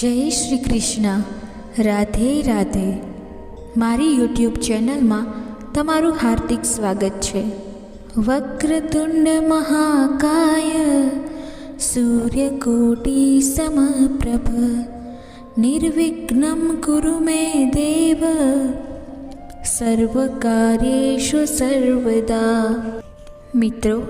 જય શ્રી કૃષ્ણ. રાધે રાધે. મારી યુટ્યુબ ચેનલમાં તમારું હાર્દિક સ્વાગત છે. વક્રતુંડ મહાકાય, સૂર્યકોટી સમપ્રભ, નિર્વિઘ્નમ કુરુ મે દેવ સર્વકાર્યેશુ સર્વદા. મિત્રો,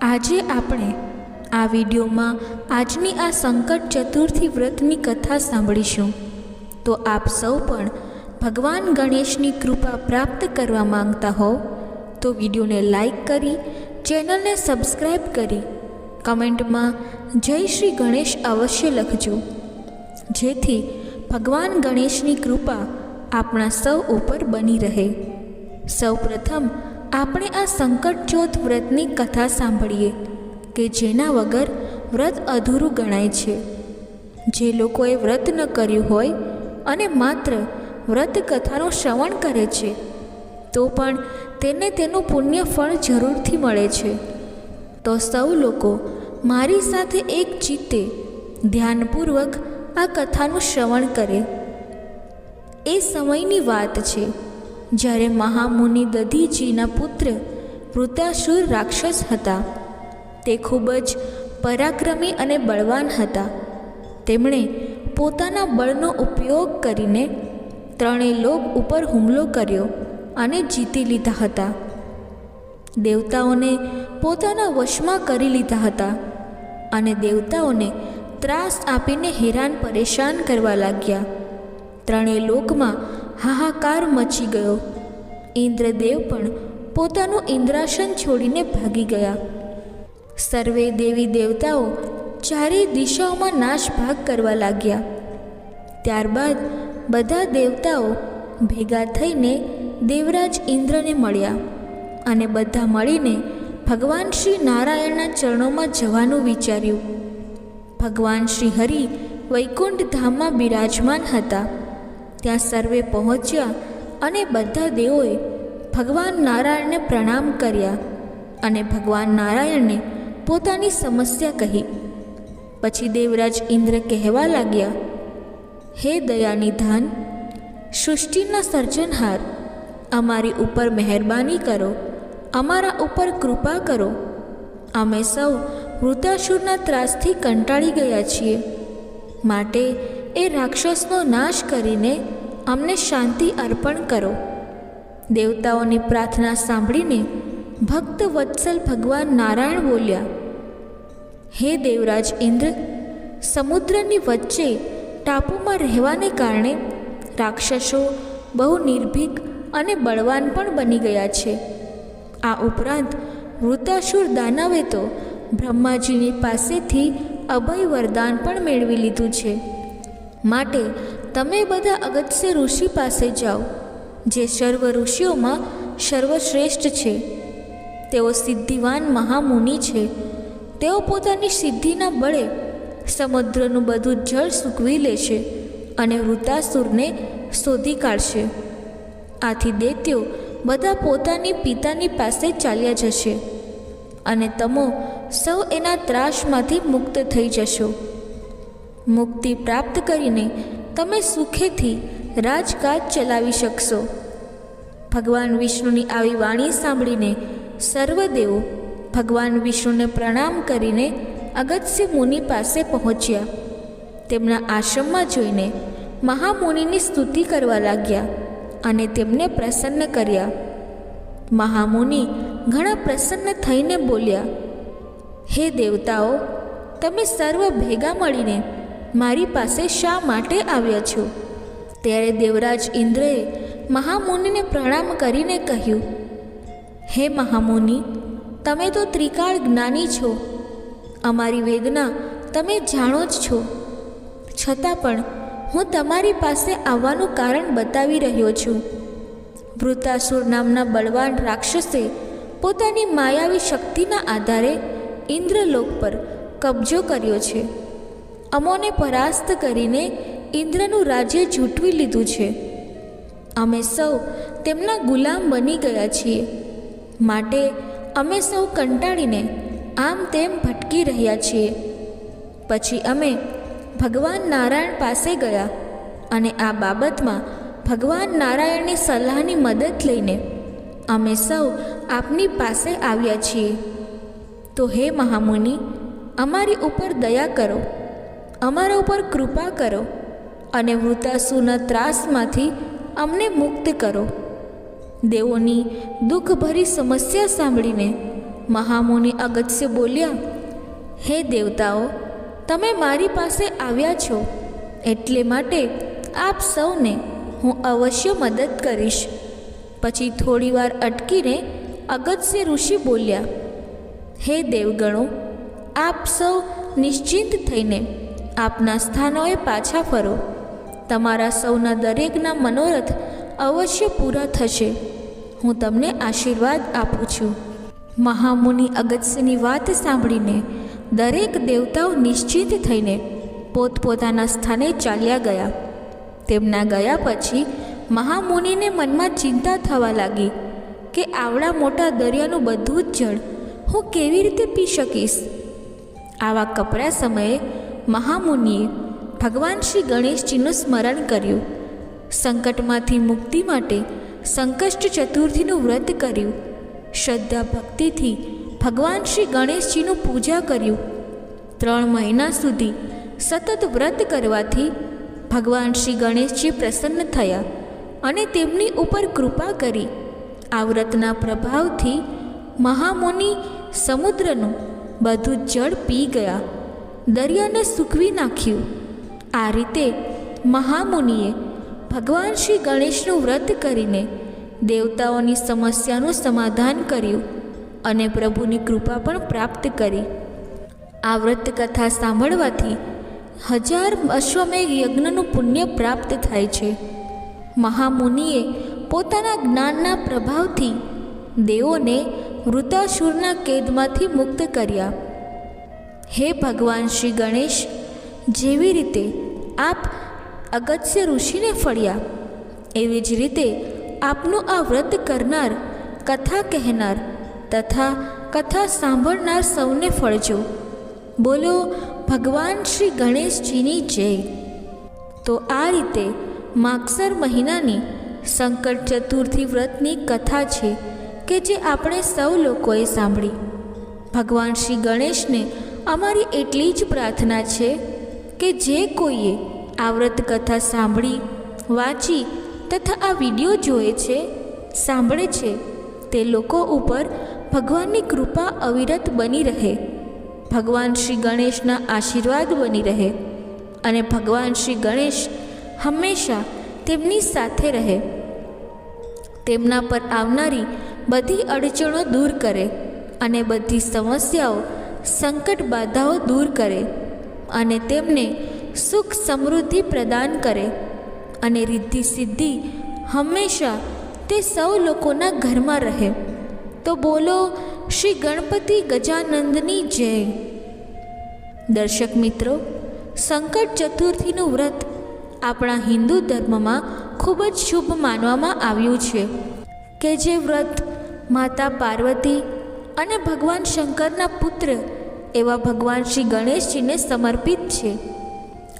આજે આપણે આ વિડીયોમાં આજની આ સંકટ ચતુર્થી વ્રતની કથા સાંભળીશું. તો આપ સૌ પણ ભગવાન ગણેશની કૃપા પ્રાપ્ત કરવા માંગતા હો, તો વિડીયોને લાઈક કરી, ચેનલને સબસ્ક્રાઈબ કરી, કમેન્ટમાં જય શ્રી ગણેશ અવશ્ય લખજો. જેથી ભગવાન ગણેશની કૃપા આપણા સૌ ઉપર બની રહે. સૌ પ્રથમ આપણે આ સંકટ ચોથ વ્રતની કથા સાંભળીએ. કે જેના વગર વ્રત અધૂરું ગણાય છે. જે લોકોએ વ્રત ન કર્યું હોય અને માત્ર વ્રત કથાનું શ્રવણ કરે છે, તો પણ તેને તેનું પુણ્ય ફળ જરૂરથી મળે છે. તો સૌ લોકો મારી સાથે એક ચિત્તે ધ્યાનપૂર્વક આ કથાનું શ્રવણ કરે. એ સમયની વાત છે, જ્યારે મહામુનિ દધીજીના પુત્ર વૃતાસુર રાક્ષસ હતા. તે ખૂબ જ પરાક્રમી અને બળવાન હતા. તેમણે પોતાના બળનો ઉપયોગ કરીને ત્રણેય લોક ઉપર હુમલો કર્યો અને જીતી લીધા હતા. દેવતાઓને પોતાના વશમાં કરી લીધા હતા અને દેવતાઓને ત્રાસ આપીને હેરાન પરેશાન કરવા લાગ્યા. ત્રણેય લોકમાં હાહાકાર મચી ગયો. ઇન્દ્રદેવ પણ પોતાનું ઇન્દ્રાસન છોડીને ભાગી ગયા. સર્વે દેવી દેવતાઓ ચારેય દિશાઓમાં નાશ ભાગ કરવા લાગ્યા. ત્યારબાદ બધા દેવતાઓ ભેગા થઈને દેવરાજ ઇન્દ્રને મળ્યા અને બધા મળીને ભગવાન શ્રી નારાયણના ચરણોમાં જવાનું વિચાર્યું. ભગવાન શ્રી હરિ વૈકુંઠ ધામમાં બિરાજમાન હતા. ત્યાં સર્વે પહોંચ્યા અને બધા દેવોએ ભગવાન નારાયણને પ્રણામ કર્યા અને ભગવાન નારાયણને પોતાની સમસ્યા કહી. પછી દેવરાજ ઇન્દ્ર કહેવા લાગ્યા, હે દયાનિધાન સૃષ્ટિના સર્જનહાર, અમારી ઉપર મહેરબાની કરો, અમારા ઉપર કૃપા કરો. અમે સૌ વૃતાસુરના ત્રાસથી કંટાળી ગયા છીએ. માટે એ રાક્ષસનો નાશ કરીને અમને શાંતિ અર્પણ કરો. દેવતાઓની પ્રાર્થના સાંભળીને ભક્ત વત્સલ ભગવાન નારાયણ બોલ્યા હે દેવરાજ ઇન્દ્ર, સમુદ્રની વચ્ચે ટાપુમાં રહેવાને કારણે રાક્ષસો બહુ નિર્ભીક અને બળવાન પણ બની ગયા છે. આ ઉપરાંત વૃતાસુર દાનવે તો બ્રહ્માજીની પાસેથી અભય વરદાન પણ મેળવી લીધું છે. માટે તમે બધા અગત્ય ઋષિ પાસે જાઓ, જે સર્વ ઋષિઓમાં સર્વશ્રેષ્ઠ છે. તેઓ સિદ્ધિવાન મહામુનિ છે. તેઓ પોતાની સિદ્ધિના બળે સમુદ્રનું બધું જળ સૂકવી લેશે અને વૃતાસુરને શોધી કાઢશે. આથી દૈત્યો બધા પોતાની પિતાની પાસે ચાલ્યા જશે અને તમો સૌ એના ત્રાસમાંથી મુક્ત થઈ જશો. મુક્તિ પ્રાપ્ત કરીને તમે સુખેથી રાજકાજ ચલાવી શકશો. ભગવાન વિષ્ણુની આવી વાણી સાંભળીને સર્વદેવો ભગવાન વિષ્ણુને પ્રણામ કરીને અગત્ય મુનિ પાસે પહોંચ્યા. તેમના આશ્રમમાં જોઈને મહામુનિની સ્તુતિ કરવા લાગ્યા અને તેમને પ્રસન્ન કર્યા. મહામુનિ ઘણા પ્રસન્ન થઈને બોલ્યા, હે દેવતાઓ, તમે સર્વ ભેગા મળીને મારી પાસે શા માટે આવ્યા છો? ત્યારે દેવરાજ ઇન્દ્રએ મહામુનિને પ્રણામ કરીને કહ્યું, હે મહામુનિ તમે તો ત્રિકાળ જ્ઞાની છો. અમારી વેદના તમે જાણો જ છો. છતાં પણ હું તમારી પાસે આવવાનું કારણ બતાવી રહ્યો છું. વૃતાસુર નામના બળવાન રાક્ષસે પોતાની માયાવી શક્તિના આધારે ઇન્દ્રલોક પર કબજો કર્યો છે. અમોને પરાસ્ત કરીને ઇન્દ્રનું રાજ્ય ઝૂંટવી લીધું છે. અમે સૌ તેમના ગુલામ બની ગયા છીએ. માટે અમે સૌ કંટાળીને આમ તેમ ભટકી રહ્યા છીએ. પછી અમે ભગવાન નારાયણ પાસે ગયા અને આ બાબતમાં ભગવાન નારાયણની સલાહની મદદ લઈને અમે સૌ આપની પાસે આવ્યા છીએ. તો હે મહામુનિ, અમારી ઉપર દયા કરો, અમારા ઉપર કૃપા કરો અને વૃતાસુના ત્રાસમાંથી અમને મુક્ત કરો. દેવોની દુઃખભરી સમસ્યા સાંભળીને મહામુનિ અગત્ય બોલ્યા, હે દેવતાઓ, તમે મારી પાસે આવ્યા છો, એટલે માટે આપ સૌને હું અવશ્ય મદદ કરીશ. પછી થોડીવાર અટકીને અગત્ય ઋષિ બોલ્યા, હે દેવગણો, આપ સૌ નિશ્ચિંત થઈને આપના સ્થાનોએ પાછા ફરો. તમારા સૌના દરેકના મનોરથ અવશ્ય પૂરા થશે. હું તમને આશીર્વાદ આપું છું. મહામુનિ અગત્યની વાત સાંભળીને દરેક દેવતાઓ નિશ્ચિત થઈને પોતપોતાના સ્થાને ચાલ્યા ગયા. તેમના ગયા પછી મહામુનિને મનમાં ચિંતા થવા લાગી કે આવડા મોટા દરિયાનું બધું જ જળ હું કેવી રીતે પી શકીશ? આવા કપરા સમયે મહામુનિએ ભગવાન શ્રી ગણેશજીનું સ્મરણ કર્યું. સંકટમાંથી મુક્તિ માટે સંકષ્ટ ચતુર્થીનું વ્રત કર્યું. શ્રદ્ધા ભક્તિથી ભગવાન શ્રી ગણેશજીનું પૂજા કર્યું. ત્રણ મહિના સુધી સતત વ્રત કરવાથી ભગવાન શ્રી ગણેશજી પ્રસન્ન થયા અને તેમની ઉપર કૃપા કરી. આ વ્રતના પ્રભાવથી મહામુનિ સમુદ્રનું બધું જળ પી ગયા. દરિયાને સૂકવી નાખ્યું. આ રીતે મહામુનિએ ભગવાન શ્રી ગણેશનું વ્રત કરીને દેવતાઓની સમસ્યાનું સમાધાન કર્યું અને પ્રભુની કૃપા પણ પ્રાપ્ત કરી. આ વ્રત કથા સાંભળવાથી હજાર અશ્વમેઘ યજ્ઞનું પુણ્ય પ્રાપ્ત થાય છે. મહામુનિએ પોતાના જ્ઞાનના પ્રભાવથી દેવોને વૃતાસુરના કેદમાંથી મુક્ત કર્યા. હે ભગવાન શ્રી ગણેશ, જેવી રીતે આપ અગત્ય ઋષિને ફળ્યા. એવી જ રીતે આપનું આ વ્રત કરનાર, કથા કહેનાર તથા કથા સાંભળનાર સૌને ફળજો. બોલો, ભગવાન શ્રી ગણેશજીની જય. તો આ રીતે માગસર મહિનાની સંકટ ચતુર્થી વ્રતની કથા છે કે જે આપણે સૌ લોકોએ સાંભળી. ભગવાન શ્રી ગણેશને અમારી એટલી જ પ્રાર્થના છે કે જે કોઈએ આ વ્રત કથા સાંભળી, વાંચી તથા આ વીડિયો જોએ છે, સાંભળે છે, તે લોકો ઉપર ભગવાનની કૃપા અવિરત બની રહે. ભગવાન શ્રી ગણેશના આશીર્વાદ બની રહે અને ભગવાન શ્રી ગણેશ હંમેશા તેમની સાથે રહે. તેમના પર આવનારી બધી અડચણો દૂર કરે અને બધી સમસ્યાઓ સંકટ બાધાઓ દૂર કરે અને તેમને સુખ સમૃદ્ધિ પ્રદાન કરે અને રિદ્ધિ સિદ્ધિ હંમેશા તે સૌ લોકોના ઘરમાં રહે. તો બોલો, શ્રી ગણપતિ ગજાનંદની જય. દર્શક મિત્રો, સંકટ ચતુર્થીનું વ્રત આપણા હિન્દુ ધર્મમાં ખૂબ જ શુભ માનવામાં આવ્યું છે કે જે વ્રત માતા પાર્વતી અને ભગવાન શંકરના પુત્ર એવા ભગવાન શ્રી ગણેશજીને સમર્પિત છે.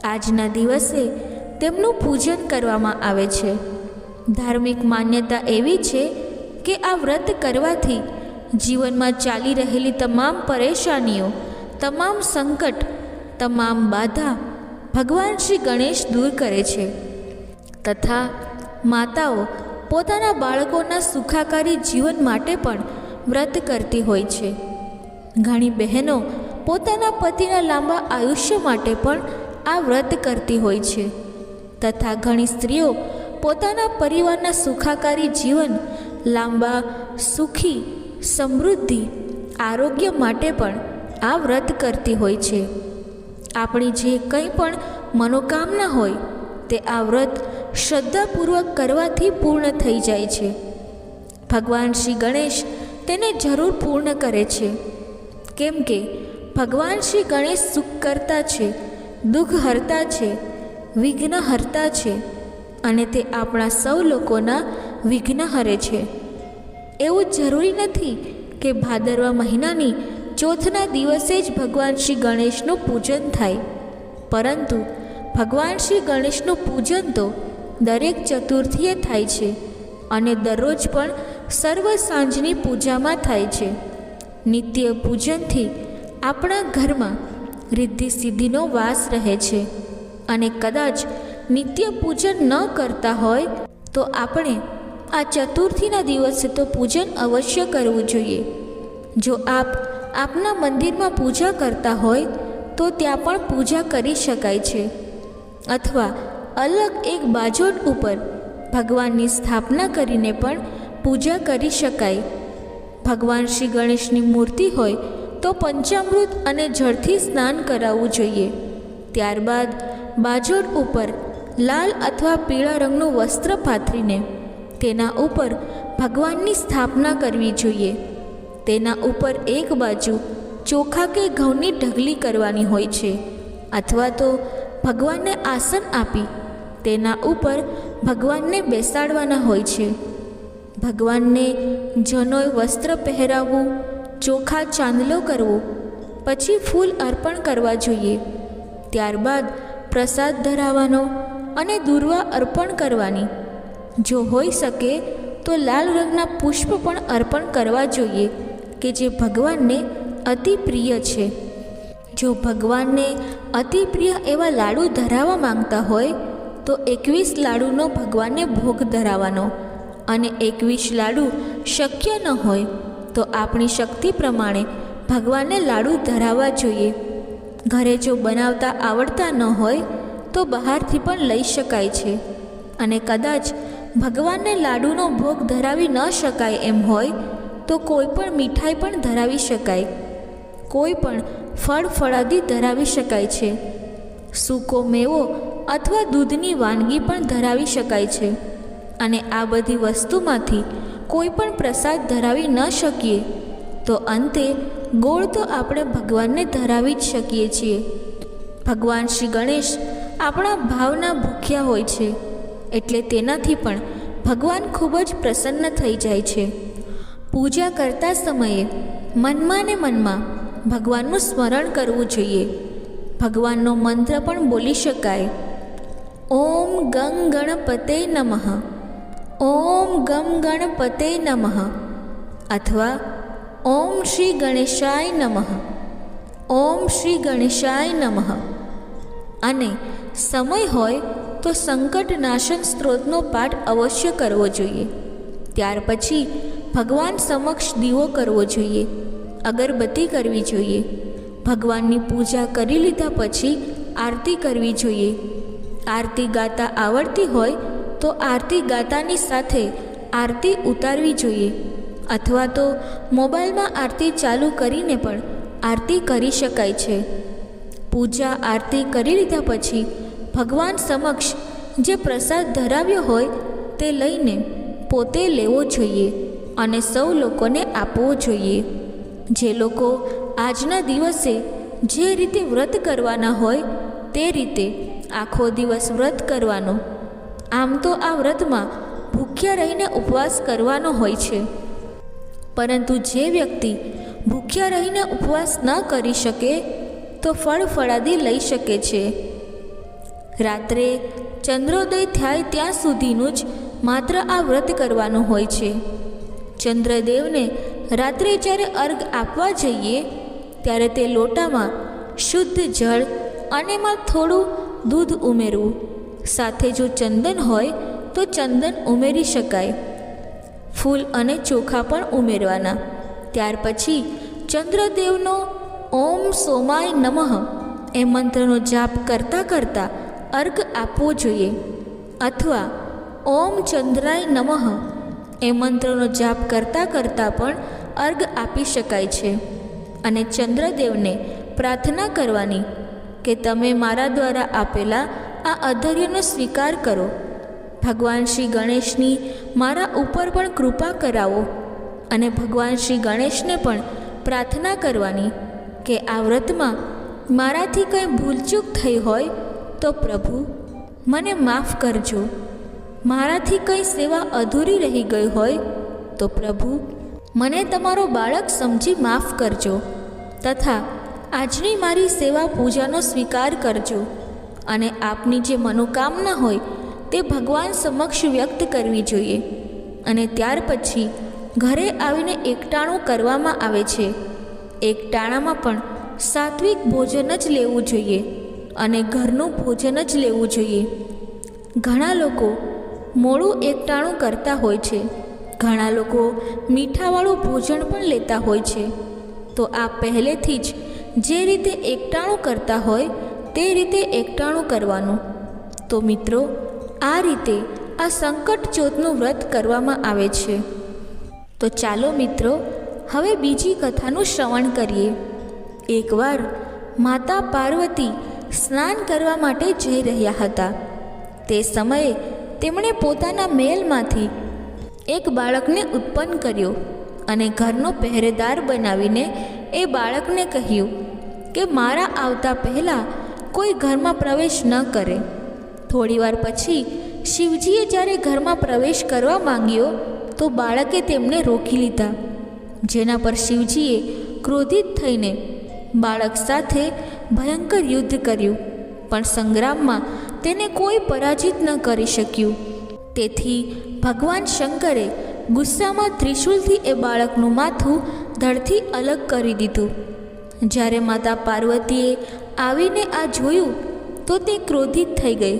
આજના દિવસે તેમનું પૂજન કરવામાં આવે છે. ધાર્મિક માન્યતા એવી છે કે આ વ્રત કરવાથી જીવનમાં ચાલી રહેલી તમામ પરેશાનીઓ, તમામ સંકટ, તમામ બાધા ભગવાન શ્રી ગણેશ દૂર કરે છે. તથા માતાઓ પોતાના બાળકોના સુખાકારી જીવન માટે પણ વ્રત કરતી હોય છે. ઘણી બહેનો પોતાના પતિના લાંબા આયુષ્ય માટે પણ આ વ્રત કરતી હોય છે. તથા ઘણી સ્ત્રીઓ પોતાના પરિવારના સુખાકારી જીવન, લાંબા, સુખી, સમૃદ્ધિ, આરોગ્ય માટે પણ આ વ્રત કરતી હોય છે. આપણી જે કંઈ પણ મનોકામના હોય, તે આ વ્રત શ્રદ્ધાપૂર્વક કરવાથી પૂર્ણ થઈ જાય છે. ભગવાન શ્રી ગણેશ તેને જરૂર પૂર્ણ કરે છે. કેમ કે ભગવાન શ્રી ગણેશ સુખ કરતા છે દુઃખ હરતા છે વિઘ્ન હરતા છે અને તે આપણા સૌ લોકોના વિઘ્ન હરે છે. એવું જરૂરી નથી કે ભાદરવા મહિનાની ચોથના દિવસે જ ભગવાન શ્રી ગણેશનું પૂજન થાય. પરંતુ ભગવાન શ્રી ગણેશનું પૂજન તો દરેક ચતુર્થીએ થાય છે અને દરરોજ પણ સર્વ સાંજની પૂજામાં થાય છે. નિત્ય પૂજનથી આપણા ઘરમાં રિદ્ધિ સિદ્ધિનો વાસ રહે છે. અને કદાચ નિત્ય પૂજન ન કરતા હોય, તો આપણે આ ચતુર્થીના દિવસે તો પૂજન અવશ્ય કરવું જોઈએ. જો આપ આપના મંદિરમાં પૂજા કરતા હોય, તો ત્યાં પણ પૂજા કરી શકાય છે. અથવા અલગ એક બાજોટ ઉપર ભગવાનની સ્થાપના કરીને પણ પૂજા કરી શકાય. ભગવાન શ્રી ગણેશની મૂર્તિ હોય તો પંચામૃત અને જળથી સ્નાન કરાવવું જોઈએ. ત્યારબાદ બાજોટ ઉપર લાલ અથવા પીળા રંગનું વસ્ત્ર પાથરીને તેના ઉપર ભગવાનની સ્થાપના કરવી જોઈએ. તેના ઉપર એક બાજુ ચોખા કે ઘઉંની ઢગલી કરવાની હોય છે અથવા તો ભગવાનને આસન આપી તેના ઉપર ભગવાનને બેસાડવાના હોય છે. ભગવાનને જનોય વસ્ત્ર પહેરાવવું ચોખા ચાંદલો કરવો, પછી ફૂલ અર્પણ કરવા જોઈએ. ત્યારબાદ પ્રસાદ ધરાવવાનો અને દુર્વા અર્પણ કરવાની. જો હોઈ શકે તો લાલ રંગના પુષ્પ પણ અર્પણ કરવા જોઈએ, કે જે ભગવાનને અતિ પ્રિય છે. જો ભગવાનને અતિ પ્રિય એવા લાડુ ધરાવવા માંગતા હોય, તો એકવીસ લાડુનો ભગવાનને ભોગ ધરાવવાનો. અને એકવીસ લાડુ શક્ય ન હોય તો આપણી શક્તિ પ્રમાણે ભગવાનને લાડુ ધરાવવા જોઈએ. ઘરે જો બનાવતા આવડતા ન હોય, તો બહારથી પણ લઈ શકાય છે. અને કદાચ ભગવાનને લાડુનો ભોગ ધરાવી ન શકાય એમ હોય, તો કોઈ પણ મીઠાઈ પણ ધરાવી શકાય. કોઈ પણ ફળ ફળાદી ધરાવી શકાય છે. સૂકો મેવો અથવા દૂધની વાનગી પણ ધરાવી શકાય છે. અને આ બધી વસ્તુમાંથી કોઈ પણ પ્રસાદ ધરાવી ન શકીએ, તો અંતે ગોળ તો આપણે ભગવાનને ધરાવી જ શકીએ છીએ. ભગવાન શ્રી ગણેશ આપણા ભાવના ભૂખ્યા હોય છે, એટલે તેનાથી પણ ભગવાન ખૂબ જ પ્રસન્ન થઈ જાય છે. પૂજા કરતા સમયે મનમાં ને મનમાં ભગવાનનું સ્મરણ કરવું જોઈએ. ભગવાનનો મંત્ર પણ બોલી શકાય. ઓમ ગંગ ગણપતે નમઃ. ઓમ ગમ ગણપતે નમઃ અથવા ઓમ શ્રી ગણેશાય નમઃ. ઓમ શ્રી ગણેશાય નમઃ. અને સમય હોય તો સંકટનાશન સ્ત્રોતનો પાઠ અવશ્ય કરવો જોઈએ. ત્યાર પછી ભગવાન સમક્ષ દીવો કરવો જોઈએ. અગરબત્તી કરવી જોઈએ. ભગવાનની પૂજા કરી લીધા પછી આરતી કરવી જોઈએ. આરતી ગાતા આવડતી હોય તો આરતી ગાતાની સાથે આરતી ઉતારવી જોઈએ. અથવા તો મોબાઈલમાં આરતી ચાલુ કરીને પણ આરતી કરી શકાય છે. પૂજા આરતી કરી લીધા પછી ભગવાન સમક્ષ જે પ્રસાદ ધરાવ્યો હોય તે લઈને પોતે લેવો જોઈએ અને સૌ લોકોને આપવો જોઈએ. જે લોકો આજના દિવસે જે રીતે વ્રત કરવાના હોય તે રીતે આખો દિવસ વ્રત કરવાનો આમ તો આ વ્રતમાં ભૂખ્યા રહીને ઉપવાસ કરવાનો હોય છે. પરંતુ જે વ્યક્તિ ભૂખ્યા રહીને ઉપવાસ ન કરી શકે, તો ફળ ફળાદી લઈ શકે છે. રાત્રે ચંદ્રોદય થાય ત્યાં સુધીનું જ માત્ર આ વ્રત કરવાનું હોય છે. ચંદ્રદેવને રાત્રે જ્યારે અર્ઘ આપવા જઈએ, ત્યારે તે લોટામાં શુદ્ધ જળ અને એમાં થોડું દૂધ ઉમેરવું સાથે જો ચંદન હોય, તો ચંદન ઉમેરી શકાય. ફૂલ અને ચોખા પણ ઉમેરવાના. ત્યાર પછી ચંદ્રદેવનો ઓમ સોમાય નમઃ એ મંત્રનો જાપ કરતાં કરતાં અર્ઘ આપવો જોઈએ. અથવા ઓમ ચંદ્રાય નમઃ એ મંત્રનો જાપ કરતાં કરતાં પણ અર્ઘ આપી શકાય છે. અને ચંદ્રદેવને પ્રાર્થના કરવાની કે તમે મારા દ્વારા આપેલા આ અધર્યનો સ્વીકાર કરો. ભગવાન શ્રી ગણેશની મારા ઉપર પણ કૃપા કરાવો અને ભગવાન શ્રી ગણેશને પણ પ્રાર્થના કરવાની કે આ વ્રતમાં મારાથી કંઈ ભૂલચૂક થઈ હોય તો પ્રભુ, મને માફ કરજો. મારાથી કંઈ સેવા અધૂરી રહી ગઈ હોય તો પ્રભુ, મને તમારો બાળક સમજી માફ કરજો તથા આજની મારી સેવા પૂજાનો સ્વીકાર કરજો. અને આપની જે મનોકામના હોય તે ભગવાન સમક્ષ વ્યક્ત કરવી જોઈએ. અને ત્યાર પછી ઘરે આવીને એકટાણું કરવામાં આવે છે. એકટાણામાં પણ સાત્વિક ભોજન જ લેવું જોઈએ અને ઘરનું ભોજન જ લેવું જોઈએ. ઘણા લોકો મોડું એકટાણું કરતા હોય છે. ઘણા લોકો મીઠાવાળું ભોજન પણ લેતા હોય છે. તો આ પહેલેથી જ જે રીતે એકટાણું કરતા હોય તે રીતે એકટાણું કરવાનું. તો મિત્રો, આ રીતે આ સંકટ ચોથનું વ્રત કરવામાં આવે છે. તો ચાલો મિત્રો, હવે બીજી કથાનું શ્રવણ કરીએ. એકવાર માતા પાર્વતી સ્નાન કરવા માટે જઈ રહ્યા હતા. તે સમયે તેમણે પોતાના મેલમાંથી એક બાળકને ઉત્પન્ન કર્યો અને ઘરનો પહેરેદાર બનાવીને એ બાળકને કહ્યું કે, મારા આવતા પહેલાં કોઈ ઘરમાં પ્રવેશ ન કરે. થોડીવાર પછી શિવજીએ જ્યારે ઘરમાં પ્રવેશ કરવા માંગ્યો, તો બાળકે તેમને રોકી લીધા, જેના પર શિવજીએ ક્રોધિત થઈને બાળક સાથે ભયંકર યુદ્ધ કર્યું, પણ સંગ્રામમાં તેને કોઈ પરાજિત ન કરી શક્યું. તેથી ભગવાન શંકરે ગુસ્સામાં ત્રિશૂલથી એ બાળકનું માથું ધડથી અલગ કરી દીધું. જ્યારે માતા પાર્વતીએ આવીને આ જોયું તો તે ક્રોધિત થઈ ગઈ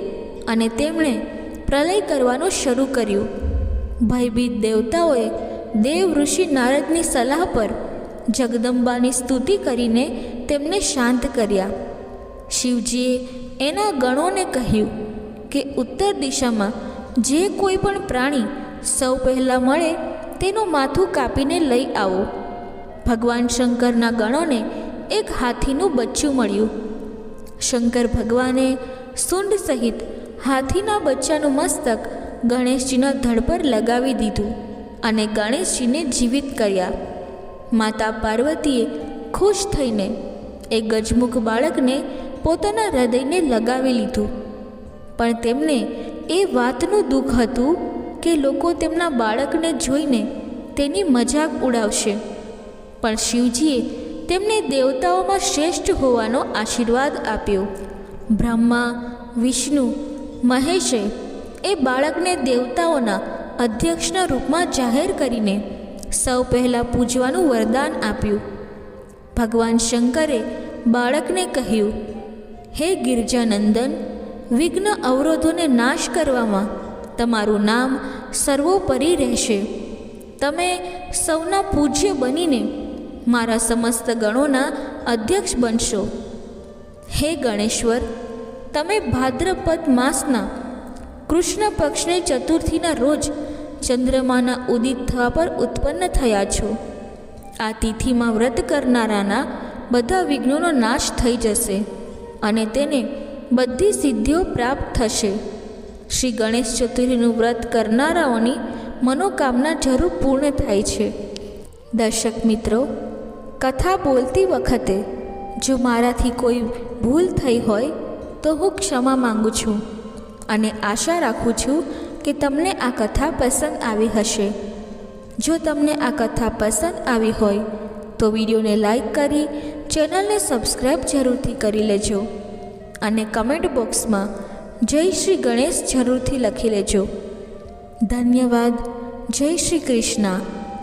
અને તેમણે પ્રલય કરવાનું શરૂ કર્યું. ભયભીત દેવતાઓએ દેવ ઋષિ નારદની સલાહ પર જગદંબાની સ્તુતિ કરીને તેમને શાંત કર્યા. શિવજીએ એના ગણોને કહ્યું કે ઉત્તર દિશામાં જે કોઈ પણ પ્રાણી સૌ પહેલાં મળે તેનું માથું કાપીને લઈ આવો. ભગવાન શંકરના ગણોને એક હાથીનું બચ્ચું મળ્યું. શંકર ભગવાને સુંડ સહિત હાથીના બચ્ચાનું મસ્તક ગણેશજીના ધડ પર લગાવી દીધું અને ગણેશજીને જીવિત કર્યા. માતા પાર્વતીએ ખુશ થઈને એ ગજમુખ બાળકને પોતાના હૃદયને લગાવી લીધું. પણ તેમને એ વાતનું દુઃખ હતું કે લોકો તેમના બાળકને જોઈને તેની મજાક ઉડાવશે. પણ શિવજીએ તેમને દેવતાઓમાં શ્રેષ્ઠ હોવાનો આશીર્વાદ આપ્યો. બ્રહ્મા, વિષ્ણુ, મહેશે એ બાળકને દેવતાઓના અધ્યક્ષના રૂપમાં જાહેર કરીને સૌ પહેલાં પૂજવાનું વરદાન આપ્યું. ભગવાન શંકરે બાળકને કહ્યું, હે ગિરજાનંદન, વિઘ્ન અવરોધોને નાશ કરવામાં તમારું નામ સર્વોપરી રહેશે. તમે સૌના પૂજ્ય બનીને મારા સમસ્ત ગણોના અધ્યક્ષ બનશો. હે ગણેશ્વર, તમે ભાદ્રપદ માસના કૃષ્ણ પક્ષને ચતુર્થીના રોજ ચંદ્રમાના ઉદિત થવા પર ઉત્પન્ન થયા છો. આ તિથિમાં વ્રત કરનારાના બધા વિઘ્નોનો નાશ થઈ જશે અને તેને બધી સિદ્ધિઓ પ્રાપ્ત થશે. શ્રી ગણેશ ચતુર્થીનું વ્રત કરનારાઓની મનોકામના જરૂર પૂર્ણ થાય છે. દર્શક મિત્રો કથા બોલતી વખતે જો મારાથી કોઈ ભૂલ થઈ હોય તો હું ક્ષમા માંગુ છું અને આશા રાખું છું કે તમને આ કથા પસંદ આવી હશે. જો તમને આ કથા પસંદ આવી હોય તો વિડીયોને લાઈક કરી ચેનલને સબસ્ક્રાઈબ જરૂરથી કરી લેજો અને કમેન્ટ બોક્સમાં જય શ્રી ગણેશ જરૂરથી લખી લેજો. ધન્યવાદ. જય શ્રી કૃષ્ણ.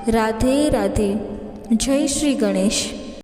રાધે રાધે. જય શ્રી ગણેશ.